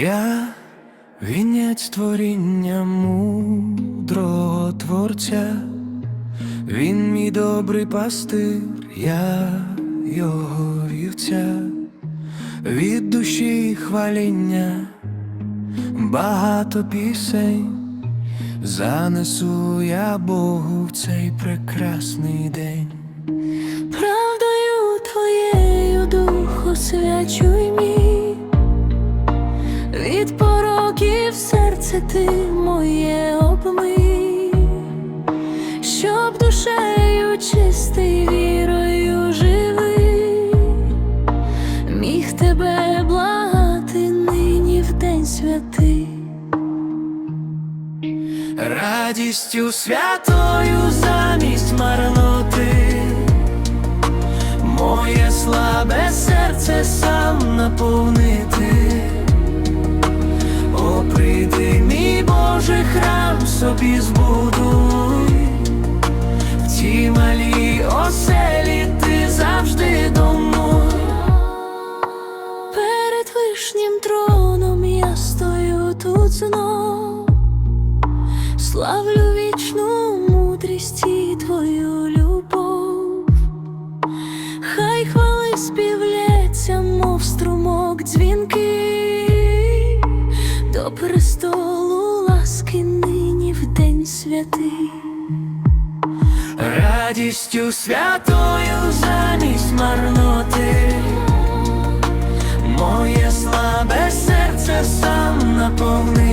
Я вінець творіння мудрого творця, він мій добрий пастир, я його вівця, від душі хваління, багато пісень, занесу я Богу в цей прекрасний день. Серце ти моє обмий, щоб душею чистий вірою живий, міг тебе благати нині в день святий. Радістю святою замість марноти, моє слабе серце сам наповнити, Боже, храм собі збудуй, в цій малій оселі ти завжди домой. Перед вишнім троном я стою тут знов, славлю вічну мудрість і твою любов, хай хвали співляться, мов струмок дзвінки, до престолу ласки нині в день святий. Радістю святою замість марноти, моє слабе серце сам наповнити,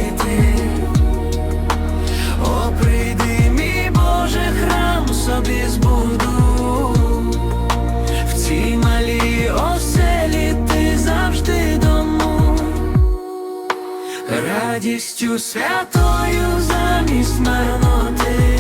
радістю святою замість марноти.